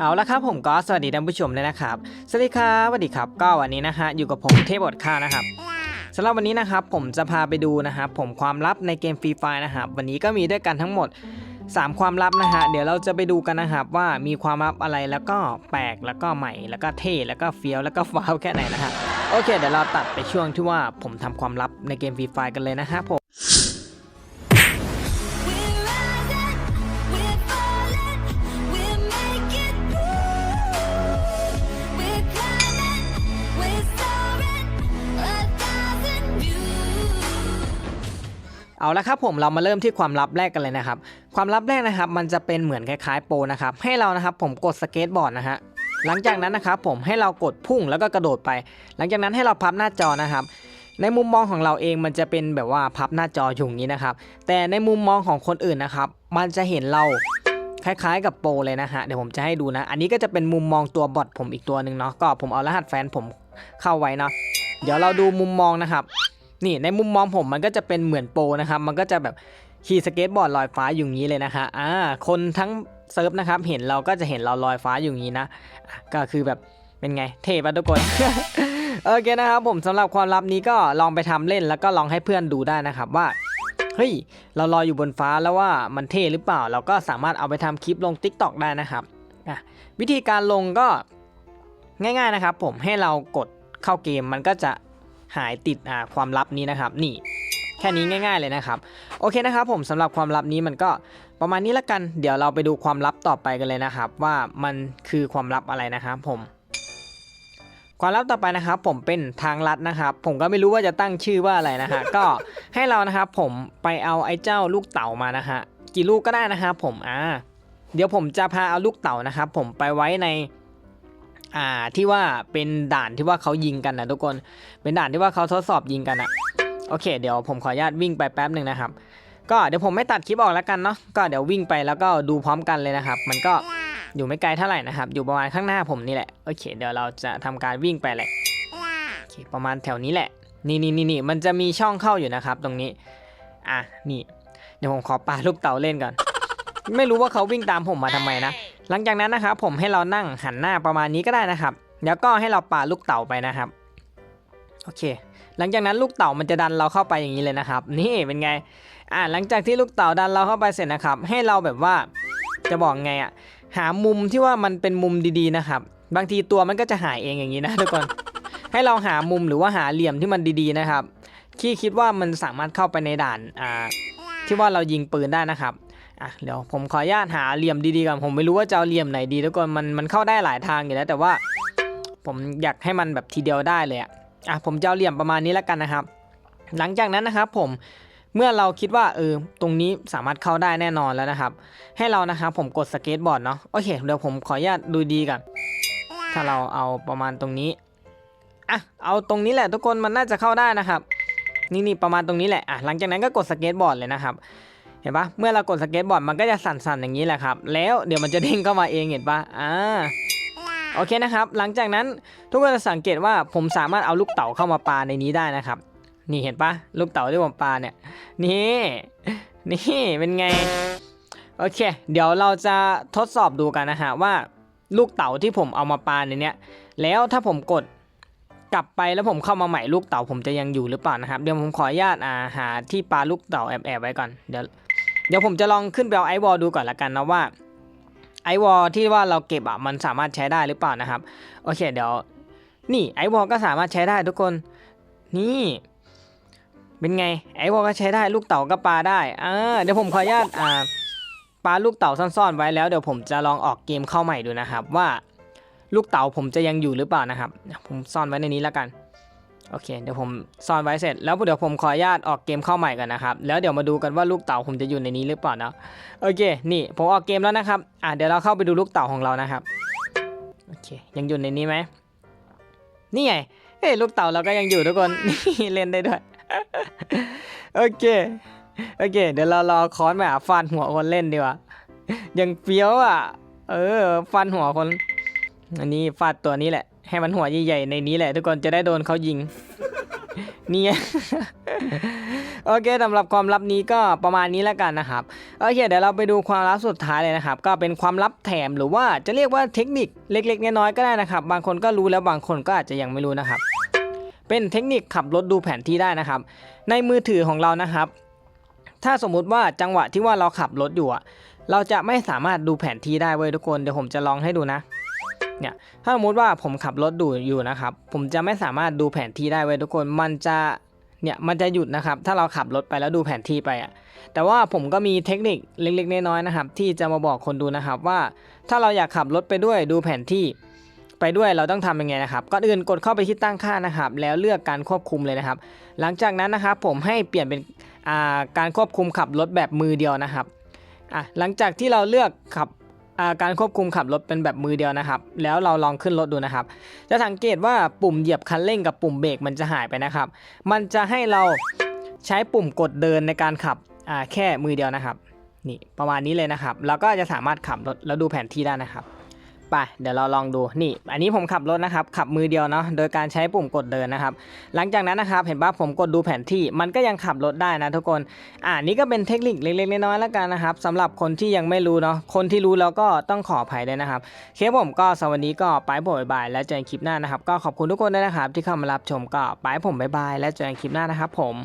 เอาละครับผมก็สวัสดีท่านผู้ชมเลยนะครับ สวัสดีครับสวัสดีครับก็วันนี้นะฮะอยู่กับผมเทพบทค่านะครับสำหรับวันนี้นะครับผมจะพาไปดูนะครับผมความลับในเกมฟรีไฟนะครับวันนี้ก็มีด้วยกันทั้งหมด 3 ความลับนะฮะเดี๋ยวเราจะไปดูกันนะครับว่ามีความลับอะไรแล้วก็แปลกแล้วก็ใหม่แล้วก็เท่แล้วก็เฟี้ยวแล้วก็ฟ้าวแค่ไหนนะฮะโอเคเดี๋ยวเราตัดไปช่วงที่ว่าผมทำความลับในเกมฟรีไฟกันเลยนะครับผม เอาละครับผมเรามาเริ่มที่ความลับแรกกันเลยนะครับ ความลับแรกนะครับ มันจะเป็นเหมือนคล้ายๆโปนะครับให้เรานะครับผมกดสเก็ตบอร์ดนะฮะหลังจากนั้นนะครับผมให้เรากดพุ่งแล้วก็กระโดดไป หลังจากนั้นให้เราพับหน้าจอนะครับ ในมุมมองของเราเองมันจะเป็นแบบว่าพับหน้าจออยู่อย่างนี้นะครับ แต่ในมุมมองของคนอื่นนะครับมันจะเห็นเราคล้ายๆกับโปเลยนะฮะเดี๋ยวผมจะให้ดูนะ อันนี้ก็จะเป็นมุมมองตัวบอทผมอีกตัวหนึ่งเนาะก็ผมเอารหัสแฟนผมเข้าไว้เนาะเดี๋ยวเราดูมุมมองนะครับ นี่ในมุมมองผมมันก็จะเป็นเหมือนโปรนะครับมันก็จะแบบขี่สเก็ตบอร์ดลอยฟ้าอยู่งนี้เลยนะคะอ่าคนทั้งเซิร์ฟนะครับเห็นเราก็จะเห็นเราลอยฟ้าอยู่งนี้นะก็คือแบบเป็นไงเท่ปะทุกคนโอเคนะครับผมสำหรับความลับนี้ก็ลองไปทำเล่นแล้วก็ลองให้เพื่อนดูได้นะครับว่าเฮ้ยเราลอยอยู่บนฟ้าแล้วว่ามันเท่หรือเปล่า เราก็สามารถเอาไปทำคลิปลง Tik t o อกได้นะครับวิธีการลงก็ง่าย ๆนะครับ ผมให้เรากดเข้าเกมมันก็จะ หายติดอ่าความลับนี้นะครับ นี่แค่นี้ง่าย ๆเลยนะครับโอเคนะครับ ผมสำหรับความลับนี้มันก็ประมาณนี้ละกันเดี๋ยวเราไปดูความลับต่อไปกันเลยนะครับ ว่ามันคือความลับอะไรนะครับผมความลับต่อไปนะครับผมเป็นทางลัดนะครับ ผมก็ไม่รู้ว่าจะตั้งชื่อว่าอะไรนะฮะก็ให้เรานะครับผมไปเอาไอ้เจ้าลูกเต่ามานะฮะกี่ลูกก็ได้นะครับผมอ่าเดี๋ยวผมจะพาเอาลูกเต่านะครับผมไปไว้ใน อ่าที่ว่าเป็นด่านที่ว่าเขายิงกันนะทุกคน เป็นด่านที่ว่าเขาทดสอบยิงกันอะโอเค เดี๋ยวผมขออนุญาตวิ่งไปแป๊บหนึ่งนะครับ ก็เดี๋ยวผมไม่ตัดคลิปออกแล้วกันเนาะก็เดี๋ยววิ่งไปแล้วก็ดูพร้อมกันเลยนะครับ มันก็อยู่ไม่ไกลเท่าไหร่นะครับ อยู่ประมาณข้างหน้าผมนี่แหละโอเค เดี๋ยวเราจะทำการวิ่งไปแหละโอเคประมาณแถวนี้แหละ นี่นี่นี่นี่มันจะมีช่องเข้าอยู่นะครับ ตรงนี้อะนี่ เดี๋ยวผมขอปาลูกเต๋าเล่นก่อน ไม่รู้ว่าเขาวิ่งตามผมมาทำไมนะ หลังจากนั้นนะครับผมให้เรานั่งหันหน้าประมาณนี้ก็ได้นะครับ แล้วก็ให้เราปาลูกเต่าไปนะครับโอเค หลังจากนั้นลูกเต่ามันจะดันเราเข้าไปอย่างนี้เลยนะครับ นี่เป็นไงอ่าหลังจากที่ลูกเต่าดันเราเข้าไปเสร็จนะครับ ให้เราแบบว่าจะบอกไงอะหามุมที่ว่ามันเป็นมุมดีๆนะครับ บางทีตัวมันก็จะหายเองอย่างนี้นะทุกคนให้เราหามุมหรือว่าหาเหลี่ยมที่มันดีๆนะครับที่คิดว่ามันสามารถเข้าไปในด่านอ่าที่ว่าเรายิงปืนได้นะครับ อะเดี๋ยวผมขออนุญาตหาเหลี่ยมดีๆก่อนผมไม่รู้ว่าจะเอาเหลี่ยมไหนดีทุกคนมันมันเข้าได้หลายทางอยู่แล้ว แต่ว่าผมอยากให้มันแบบทีเดียวได้เลยอะอะผมจะเอาเหลี่ยมประมาณนี้แล้วกันนะครับ หลังจากนั้นนะครับผมเมื่อเราคิดว่าเออตรงนี้สามารถเข้าได้แน่นอนแล้วนะครับ ให้เรานะครับผมกดสเก็ตบอร์ดเนาะโอเคเดี๋ยวผมขออนุญาตดูดีก่อนถ้าเราเอาประมาณตรงนี้อะเอาตรงนี้แหละทุกคนมันน่าจะเข้าได้นะครับ นี่นี่ประมาณตรงนี้แหละอะหลังจากนั้นก็กดสเก็ตบอร์ดเลยนะครับ เห็นปะเมื่อเรากดสเก็ตบอร์ดมันก็จะสั่นๆอย่างนี้แหละครับ แล้วเดี๋ยวมันจะเด้งเข้ามาเองเห็นปะอ่าโอเคนะครับ หลังจากนั้นทุกคนจะสังเกตว่าผมสามารถเอาลูกเต๋าเข้ามาปาในนี้ได้นะครับ นี่เห็นปะลูกเต๋าที่ผมปาเนี่ย นี่นี่เป็นไง โอเค เดี๋ยวเราจะทดสอบดูกันนะฮะว่าลูกเต๋าที่ผมเอามาปาในเนี้ย แล้วถ้าผมกดกลับไปแล้วผมเข้ามาใหม่ลูกเต๋าผมจะยังอยู่หรือเปล่านะครับ เดี๋ยวผมขออนุญาตอาหาที่ปาลูกเต๋าแอบๆไว้ก่อนเดี๋ยว เดี๋ยวผมจะลองขึ้นไปเอาไอวอลดูก่อนละกันนะว่าไอวอลที่ว่าเราเก็บอะมันสามารถใช้ได้หรือเปล่านะครับ โอเคเดี๋ยว นี่ไอวอลก็สามารถใช้ได้ทุกคนนี่เป็นไงไอวอลก็ใช้ได้ลูกเต๋าก็ปาได้อ่าเดี๋ยวผมขออนุญาตอ่าปาลูกเต๋าซ่อนๆไว้แล้วเดี๋ยวผมจะลองออกเกมเข้าใหม่ดูนะครับว่าลูกเต๋าผมจะยังอยู่หรือเปล่านะครับ ผมซ่อนไว้ในนี้แล้วกัน โอเค เดี๋ยวผมซ่อนไว้เสร็จ แล้วเดี๋ยวผมขออนุญาตออกเกมเข้าใหม่กันนะครับ แล้วเดี๋ยวมาดูกันว่าลูกเต่าผมจะอยู่ในนี้หรือเปล่าเนาะโอเค นี่ผมออกเกมแล้วนะครับ อะเดี๋ยวเราเข้าไปดูลูกเต่าของเรานะครับ โอเค ยังอยู่ในนี้ไหม นี่ไง เฮ้ยลูกเต่าเราก็ยังอยู่ทุกคน นี่เล่นได้ด้วย โอเค โอเค เดี๋ยวเรารอคอนมาฟันหัวคนเล่นดีกว่า ยังเฟี้ยวอะ เออ ฟันหัวคน อันนี้ฟาดตัวนี้แหละ ให้มันหัวใหญ่ๆในนี้แหละ ทุกคนจะได้โดนเขายิง เนี่ไงโอเคสำหรับความลับนี้ก็ประมาณนี้แล้วกันนะครับโอเคเดี๋ยวเราไปดูความลับสุดท้ายเลยนะครับ ก็เป็นความลับแถมหรือว่าจะเรียกว่าเทคนิคเล็ก ๆ น้อยๆก็ได้นะครับ บางคนก็รู้แล้วบางคนก็อาจจะยังไม่รู้นะครับ เป็นเทคนิคขับรถดูแผนที่ได้นะครับ ในมือถือของเรานะครับ ถ้าสมมุติว่าจังหวะที่ว่าเราขับรถอยู่อะเราจะไม่สามารถดูแผนที่ได้เว้ยทุกคนเดี๋ยวผมจะลองให้ดูนะ เนี่ยถ้าสมมติว่าผมขับรถดูอยู่นะครับ ผมจะไม่สามารถดูแผนที่ได้เว้ยทุกคนมันจะเนี่ยมันจะหยุดนะครับ ถ้าเราขับรถไปแล้วดูแผนที่ไปอะแต่ว่าผมก็มีเทคนิคเล็กๆน้อยๆนะครับ ที่จะมาบอกคนดูนะครับว่า ถ้าเราอยากขับรถไปด้วยดูแผนที่ไปด้วยเราต้องทำยังไงนะครับก่อนอื่นกดเข้าไปที่ตั้งค่านะครับ แล้วเลือกการควบคุมเลยนะครับ หลังจากนั้นนะครับผมให้เปลี่ยนเป็นอ่าการควบคุมขับรถแบบมือเดียวนะครับอะหลังจากที่เราเลือกขับ การควบคุมขับรถเป็นแบบมือเดียวนะครับ แล้วเราลองขึ้นรถดูนะครับ จะสังเกตว่าปุ่มเหยียบคันเร่งกับปุ่มเบรกมันจะหายไปนะครับ มันจะให้เราใช้ปุ่มกดเดินในการขับแค่มือเดียวนะครับ นี่ประมาณนี้เลยนะครับ แล้วก็จะสามารถขับรถแล้วดูแผนที่ได้นะครับ ไปเดี๋ยวเราลองดูนี่ อันนี้ผมขับรถนะครับ ขับมือเดียวเนาะโดยการใช้ปุ่มกดเดินนะครับ หลังจากนั้นนะครับ เห็นป่ะผมกดดูแผนที่มันก็ยังขับรถได้นะทุกคนอ่านี่ก็เป็นเทคนิคเล็กๆน้อยๆแล้วกันนะครับสำหรับคนที่ยังไม่รู้เนาะคนที่รู้แล้วก็ต้องขออภัยด้วยนะครับเคปผมก็สวัสดีก็ไปผมบายบายแล้วเจอกันคลิปหน้านะครับ ก็ขอบคุณทุกคนด้วยนะครับ ที่เข้ามารับชมก็ไปผมบายบายแล้วเจอกันคลิปหน้านะครับ ผม